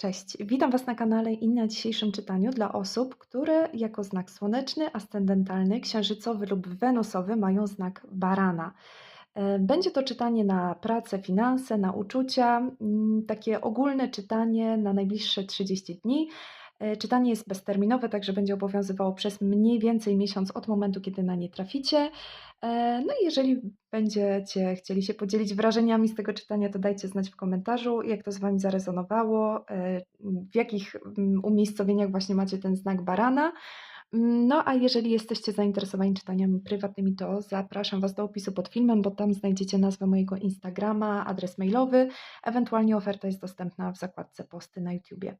Cześć, witam Was na kanale i na dzisiejszym czytaniu dla osób, które jako znak słoneczny, ascendentalny, księżycowy lub wenusowy mają znak barana. E, Będzie to czytanie na pracę, finanse, na uczucia, mm, takie ogólne czytanie na najbliższe 30 dni. E, Czytanie jest bezterminowe, także będzie obowiązywało przez mniej więcej miesiąc od momentu, kiedy na nie traficie. E, No i jeżeli będziecie chcieli się podzielić wrażeniami z tego czytania, to dajcie znać w komentarzu, jak to z Wami zarezonowało, e, w jakich mm, umiejscowieniach właśnie macie ten znak barana. Mm, No a jeżeli jesteście zainteresowani czytaniami prywatnymi, to zapraszam Was do opisu pod filmem, bo tam znajdziecie nazwę mojego Instagrama, adres mailowy, ewentualnie oferta jest dostępna w zakładce posty na YouTubie.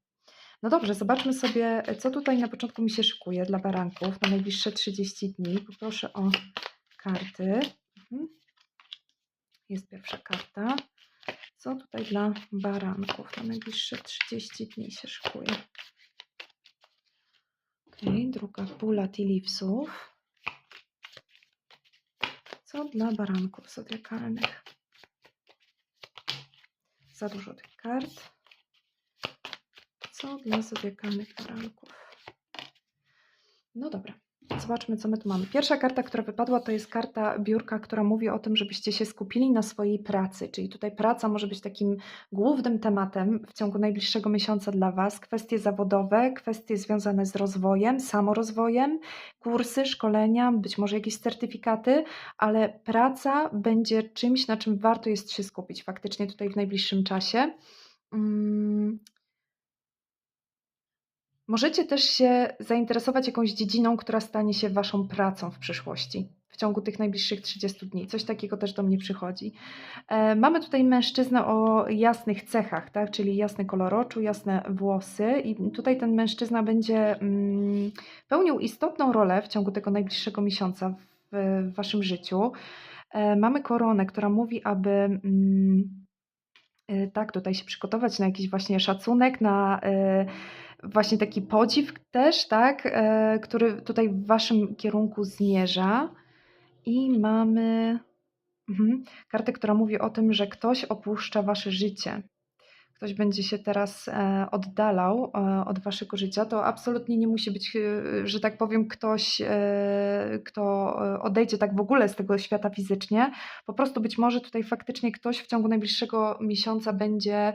No dobrze, zobaczmy sobie, co tutaj na początku mi się szykuje dla baranków na najbliższe 30 dni. Poproszę o karty. Mhm. Jest pierwsza karta. Co tutaj dla baranków na najbliższe 30 dni się szykuje? Okej, druga pula leavesów. Co dla baranków zodiakalnych? Za dużo tych kart. Co dla zodiakalnych baranków? No dobra, zobaczmy, co my tu mamy. Pierwsza karta, która wypadła, to jest karta biurka, która mówi o tym, żebyście się skupili na swojej pracy. Czyli tutaj praca może być takim głównym tematem w ciągu najbliższego miesiąca dla Was. Kwestie zawodowe, kwestie związane z rozwojem, samorozwojem, kursy, szkolenia, być może jakieś certyfikaty, ale praca będzie czymś, na czym warto jest się skupić faktycznie tutaj w najbliższym czasie. Mm, Możecie też się zainteresować jakąś dziedziną, która stanie się Waszą pracą w przyszłości, w ciągu tych najbliższych 30 dni. Coś takiego też do mnie przychodzi. E, Mamy tutaj mężczyznę o jasnych cechach, tak? czyli jasny kolor oczu, jasne włosy, i tutaj ten mężczyzna będzie mm, pełnił istotną rolę w ciągu tego najbliższego miesiąca w, w Waszym życiu. E, Mamy koronę, która mówi, aby. mm, e, tak, tutaj się przygotować na jakiś właśnie szacunek, na e, właśnie taki podziw też, tak, e, który tutaj w waszym kierunku zmierza. I mamy mhm, kartę, która mówi o tym, że ktoś opuszcza wasze życie. Ktoś będzie się teraz e, oddalał e, od waszego życia. To absolutnie nie musi być, że tak powiem, ktoś, kto odejdzie tak w ogóle z tego świata fizycznie. Po prostu być może tutaj faktycznie ktoś w ciągu najbliższego miesiąca będzie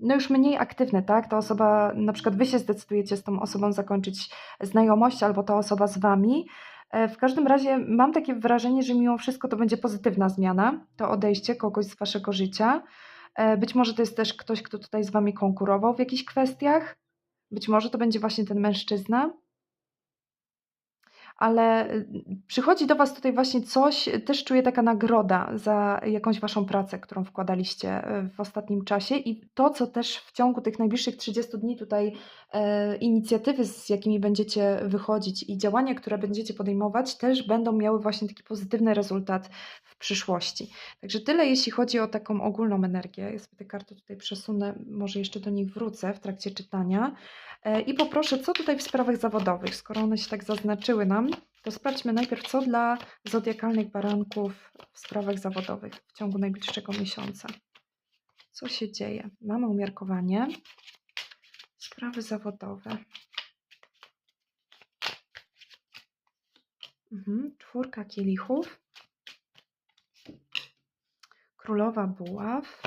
no już mniej aktywny, tak? Ta osoba, na przykład wy się zdecydujecie z tą osobą zakończyć znajomość, albo ta osoba z wami. E, W każdym razie mam takie wrażenie, że mimo wszystko to będzie pozytywna zmiana, to odejście kogoś z waszego życia. E, Być może to jest też ktoś, kto tutaj z wami konkurował w jakichś kwestiach. Być może to będzie właśnie ten mężczyzna ale y, przychodzi do Was tutaj właśnie coś, też czuję taka nagroda za jakąś Waszą pracę, którą wkładaliście y, w ostatnim czasie i to, co też w ciągu tych najbliższych 30 dni tutaj e, inicjatywy, z jakimi będziecie wychodzić i działania, które będziecie podejmować, też będą miały właśnie taki pozytywny rezultat w przyszłości. Także tyle, jeśli chodzi o taką ogólną energię. Ja sobie te karty tutaj przesunę, może jeszcze do nich wrócę w trakcie czytania. E, I poproszę, co tutaj w sprawach zawodowych, skoro one się tak zaznaczyły nam, to sprawdźmy najpierw, co dla zodiakalnych baranków w sprawach zawodowych w ciągu najbliższego miesiąca. Co się dzieje? Mamy umiarkowanie. Sprawy zawodowe. Mhm. Czwórka kielichów. Królowa buław.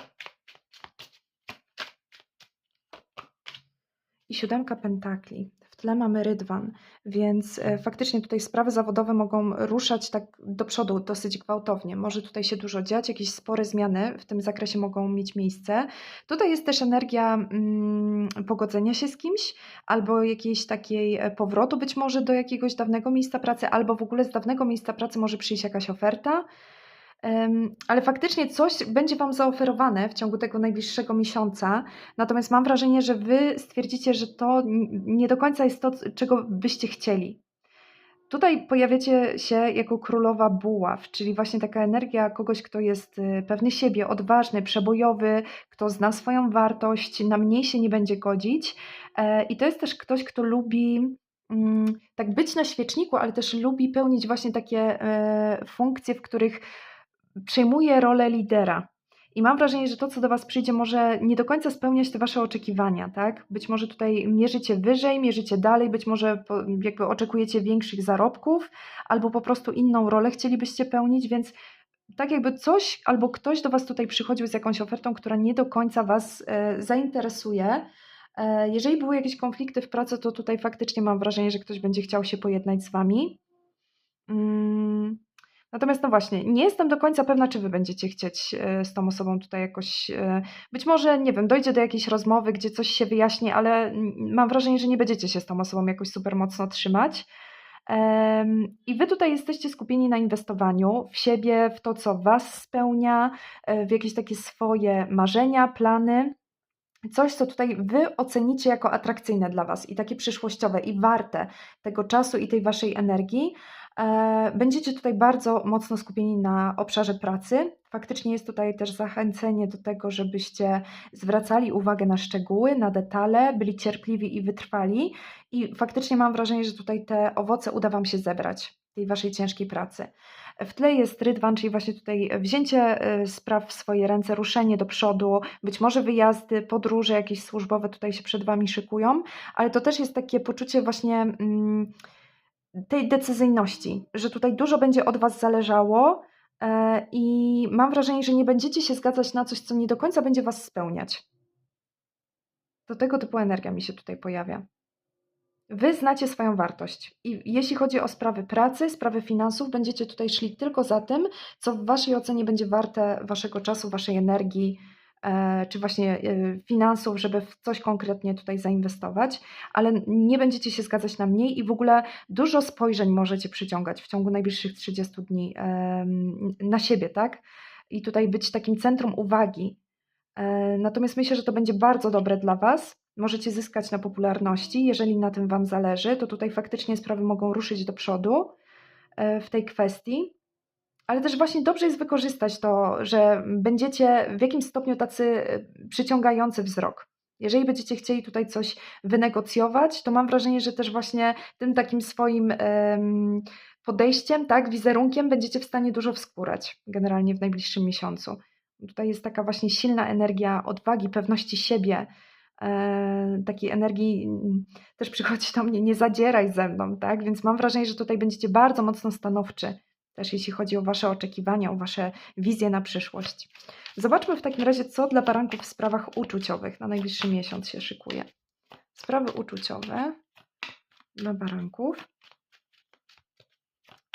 I siódemka pentakli. W tle mamy rydwan, więc e, faktycznie tutaj sprawy zawodowe mogą ruszać tak do przodu dosyć gwałtownie. Może tutaj się dużo dziać, jakieś spore zmiany w tym zakresie mogą mieć miejsce. Tutaj jest też energia mm, pogodzenia się z kimś, albo jakiejś takiej e, powrotu być może do jakiegoś dawnego miejsca pracy, albo w ogóle z dawnego miejsca pracy może przyjść jakaś oferta. Ale faktycznie coś będzie Wam zaoferowane w ciągu tego najbliższego miesiąca. Natomiast mam wrażenie, że Wy stwierdzicie, że to nie do końca jest to, czego byście chcieli. Tutaj pojawiacie się jako królowa buław, czyli właśnie taka energia kogoś, kto jest y, pewny siebie, odważny, przebojowy, kto zna swoją wartość, na mniej się nie będzie godzić. E, I to jest też ktoś, kto lubi mm, tak być na świeczniku, ale też lubi pełnić właśnie takie e, funkcje, w których przejmuje rolę lidera. I mam wrażenie, że to, co do Was przyjdzie, może nie do końca spełniać te Wasze oczekiwania, tak? Być może tutaj mierzycie wyżej, mierzycie dalej, być może jakby oczekujecie większych zarobków, albo po prostu inną rolę chcielibyście pełnić, więc tak jakby coś albo ktoś do Was tutaj przychodził z jakąś ofertą, która nie do końca Was e, zainteresuje. E, jeżeli były jakieś konflikty w pracy, to tutaj faktycznie mam wrażenie, że ktoś będzie chciał się pojednać z Wami. Mm. Natomiast no właśnie, nie jestem do końca pewna, czy wy będziecie chcieć e, z tą osobą tutaj jakoś. E, być może, nie wiem, dojdzie do jakiejś rozmowy, gdzie coś się wyjaśni, ale mam wrażenie, że nie będziecie się z tą osobą jakoś super mocno trzymać. I wy tutaj jesteście skupieni na inwestowaniu w siebie, w to, co was spełnia, e, w jakieś takie swoje marzenia, plany. Coś, co tutaj wy ocenicie jako atrakcyjne dla was i takie przyszłościowe i warte tego czasu i tej waszej energii. E, będziecie tutaj bardzo mocno skupieni na obszarze pracy. Faktycznie jest tutaj też zachęcenie do tego, żebyście zwracali uwagę na szczegóły, na detale, byli cierpliwi i wytrwali. I faktycznie mam wrażenie, że tutaj te owoce uda Wam się zebrać tej Waszej ciężkiej pracy. W tle jest rydwan, czyli właśnie tutaj wzięcie e, spraw w swoje ręce, ruszenie do przodu, być może wyjazdy, podróże jakieś służbowe tutaj się przed Wami szykują, ale to też jest takie poczucie właśnie. Mm, tej decyzyjności, że tutaj dużo będzie od Was zależało e, i mam wrażenie, że nie będziecie się zgadzać na coś, co nie do końca będzie Was spełniać. To tego typu energia mi się tutaj pojawia. Wy znacie swoją wartość i jeśli chodzi o sprawy pracy, sprawy finansów, będziecie tutaj szli tylko za tym, co w Waszej ocenie będzie warte Waszego czasu, Waszej energii, czy właśnie e, finansów, żeby w coś konkretnie tutaj zainwestować, ale nie będziecie się zgadzać na mniej i w ogóle dużo spojrzeń możecie przyciągać w ciągu najbliższych 30 dni na siebie, tak? I tutaj być takim centrum uwagi. E, natomiast myślę, że to będzie bardzo dobre dla Was. Możecie zyskać na popularności. Jeżeli na tym Wam zależy, to tutaj faktycznie sprawy mogą ruszyć do przodu w tej kwestii ale też właśnie dobrze jest wykorzystać to, że będziecie w jakimś stopniu tacy e, przyciągający wzrok. Jeżeli będziecie chcieli tutaj coś wynegocjować, to mam wrażenie, że też właśnie tym takim swoim podejściem, tak, wizerunkiem będziecie w stanie dużo wskórać generalnie w najbliższym miesiącu. Tutaj jest taka właśnie silna energia odwagi, pewności siebie, e, takiej energii też przychodzi do mnie, nie zadzieraj ze mną, tak? Więc mam wrażenie, że tutaj będziecie bardzo mocno stanowczy też jeśli chodzi o Wasze oczekiwania, o Wasze wizje na przyszłość. Zobaczmy w takim razie, co dla baranków w sprawach uczuciowych na najbliższy miesiąc się szykuje. Sprawy uczuciowe dla baranków.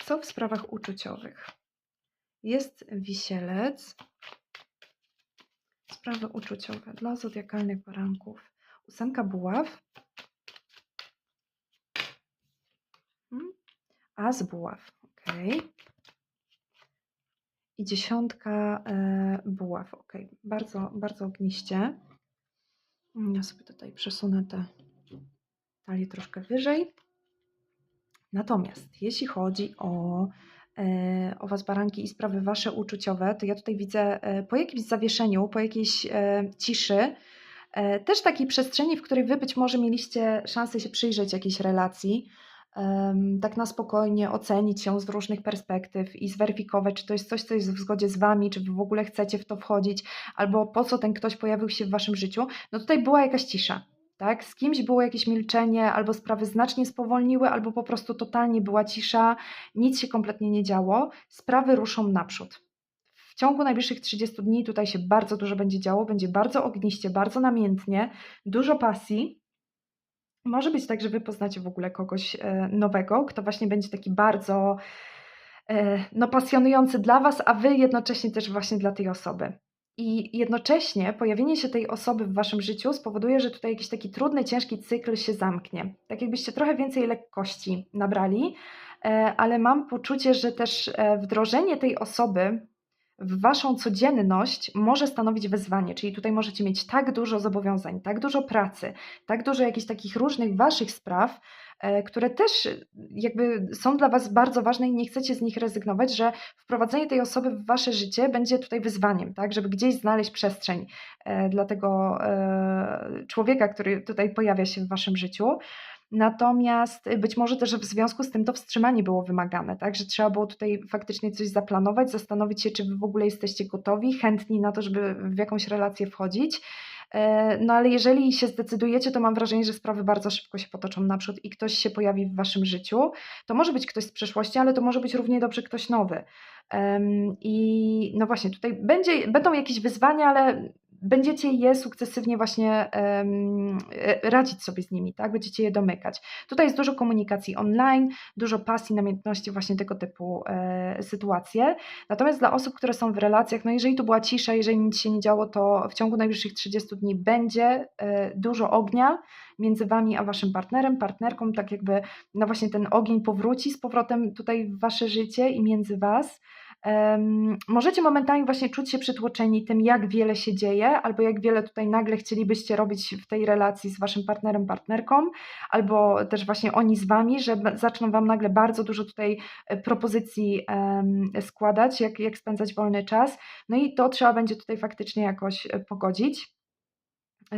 Co w sprawach uczuciowych? Jest wisielec. Sprawy uczuciowe dla zodiakalnych baranków. Ósemka buław. Hmm? As buław. Ok i dziesiątka e, buław. Ok, bardzo, bardzo ogniście. Ja sobie tutaj przesunę te talię troszkę wyżej. Natomiast jeśli chodzi o, e, o Was baranki i sprawy Wasze uczuciowe, to ja tutaj widzę e, po jakimś zawieszeniu, po jakiejś ciszy, też takiej przestrzeni, w której Wy być może mieliście szansę się przyjrzeć jakiejś relacji, tak na spokojnie ocenić ją z różnych perspektyw i zweryfikować, czy to jest coś, co jest w zgodzie z Wami, czy Wy w ogóle chcecie w to wchodzić, albo po co ten ktoś pojawił się w Waszym życiu, no tutaj była jakaś cisza. Tak? Z kimś było jakieś milczenie, albo sprawy znacznie spowolniły, albo po prostu totalnie była cisza, nic się kompletnie nie działo, sprawy ruszą naprzód. W ciągu najbliższych 30 dni tutaj się bardzo dużo będzie działo, będzie bardzo ogniście, bardzo namiętnie, dużo pasji, może być tak, że wy poznacie w ogóle kogoś e, nowego, kto właśnie będzie taki bardzo e, no, pasjonujący dla was, a wy jednocześnie też właśnie dla tej osoby. I jednocześnie pojawienie się tej osoby w waszym życiu spowoduje, że tutaj jakiś taki trudny, ciężki cykl się zamknie. Tak jakbyście trochę więcej lekkości nabrali, e, ale mam poczucie, że też wdrożenie tej osoby waszą codzienność może stanowić wyzwanie, czyli tutaj możecie mieć tak dużo zobowiązań, tak dużo pracy, tak dużo jakichś takich różnych waszych spraw, e, które też jakby są dla was bardzo ważne i nie chcecie z nich rezygnować, że wprowadzenie tej osoby w wasze życie będzie tutaj wyzwaniem, tak, żeby gdzieś znaleźć przestrzeń e, dla tego e, człowieka, który tutaj pojawia się w waszym życiu. Natomiast y, być może też w związku z tym to wstrzymanie było wymagane, tak? Że trzeba było tutaj faktycznie coś zaplanować, zastanowić się, czy wy w ogóle jesteście gotowi, chętni na to, żeby w jakąś relację wchodzić. E, No ale jeżeli się zdecydujecie, to mam wrażenie, że sprawy bardzo szybko się potoczą naprzód i ktoś się pojawi w waszym życiu. To może być ktoś z przeszłości, ale to może być równie dobrze ktoś nowy. I no właśnie, tutaj będzie, będą jakieś wyzwania, ale będziecie je sukcesywnie właśnie e, radzić sobie z nimi, tak? Będziecie je domykać. Tutaj jest dużo komunikacji online, dużo pasji, namiętności, właśnie tego typu e, sytuacje. Natomiast dla osób, które są w relacjach, no jeżeli tu była cisza, jeżeli nic się nie działo, to w ciągu najbliższych 30 dni będzie e, dużo ognia między wami a waszym partnerem, partnerką, tak jakby no właśnie ten ogień powróci z powrotem tutaj w wasze życie i między was. Możecie momentami właśnie czuć się przytłoczeni tym, jak wiele się dzieje, albo jak wiele tutaj nagle chcielibyście robić w tej relacji z waszym partnerem, partnerką, albo też właśnie oni z wami, że zaczną wam nagle bardzo dużo tutaj e, propozycji składać, jak, jak spędzać wolny czas. No i to trzeba będzie tutaj faktycznie jakoś e, pogodzić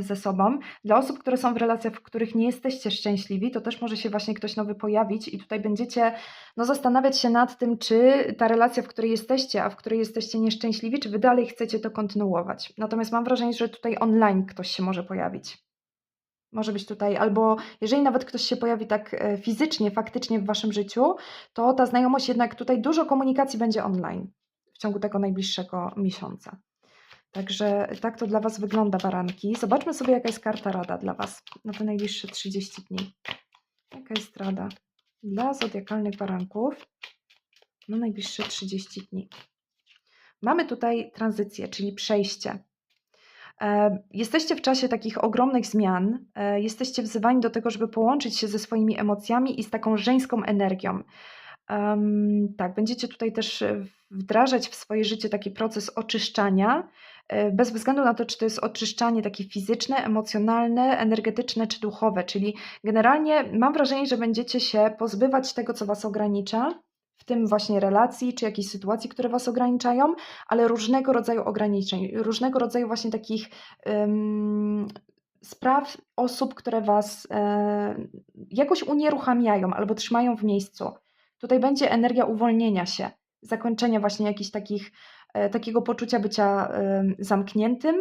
ze sobą. Dla osób, które są w relacjach, w których nie jesteście szczęśliwi, to też może się właśnie ktoś nowy pojawić i tutaj będziecie no, zastanawiać się nad tym, czy ta relacja, w której jesteście, a w której jesteście nieszczęśliwi, czy wy dalej chcecie to kontynuować. Natomiast mam wrażenie, że tutaj online ktoś się może pojawić. Może być tutaj, albo jeżeli nawet ktoś się pojawi tak e, fizycznie, faktycznie w waszym życiu, to ta znajomość jednak tutaj dużo komunikacji będzie online w ciągu tego najbliższego miesiąca. Także tak to dla Was wygląda, baranki. Zobaczmy sobie, jaka jest karta rada dla Was na te najbliższe 30 dni. Jaka jest rada dla zodiakalnych baranków na najbliższe 30 dni. Mamy tutaj tranzycję, czyli przejście. E, Jesteście w czasie takich ogromnych zmian, e, jesteście wzywani do tego, żeby połączyć się ze swoimi emocjami i z taką żeńską energią. Em, tak, będziecie tutaj też wdrażać w swoje życie taki proces oczyszczania, bez względu na to, czy to jest oczyszczanie takie fizyczne, emocjonalne, energetyczne czy duchowe. Czyli generalnie mam wrażenie, że będziecie się pozbywać tego, co Was ogranicza, w tym właśnie relacji czy jakichś sytuacji, które Was ograniczają, ale różnego rodzaju ograniczeń, różnego rodzaju właśnie takich em, spraw, osób, które Was e, jakoś unieruchamiają albo trzymają w miejscu. Tutaj będzie energia uwolnienia się, zakończenia właśnie jakichś takich, e, takiego poczucia bycia zamkniętym,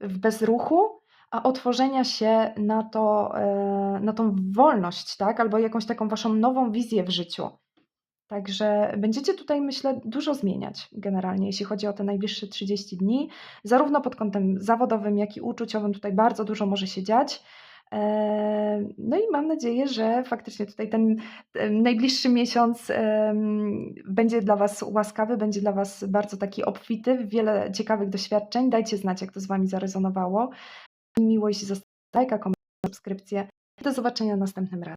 w bezruchu, a otworzenia się na, to, e, na tą wolność, tak? Albo jakąś taką waszą nową wizję w życiu. Także będziecie tutaj, myślę, dużo zmieniać generalnie, jeśli chodzi o te najbliższe 30 dni. Zarówno pod kątem zawodowym, jak i uczuciowym tutaj bardzo dużo może się dziać. No i mam nadzieję, że faktycznie tutaj ten najbliższy miesiąc będzie dla Was łaskawy, będzie dla Was bardzo taki obfity, wiele ciekawych doświadczeń. Dajcie znać, jak to z Wami zarezonowało. Miłość, zostawcie lajka, komentarz, subskrypcję. Do zobaczenia następnym razem.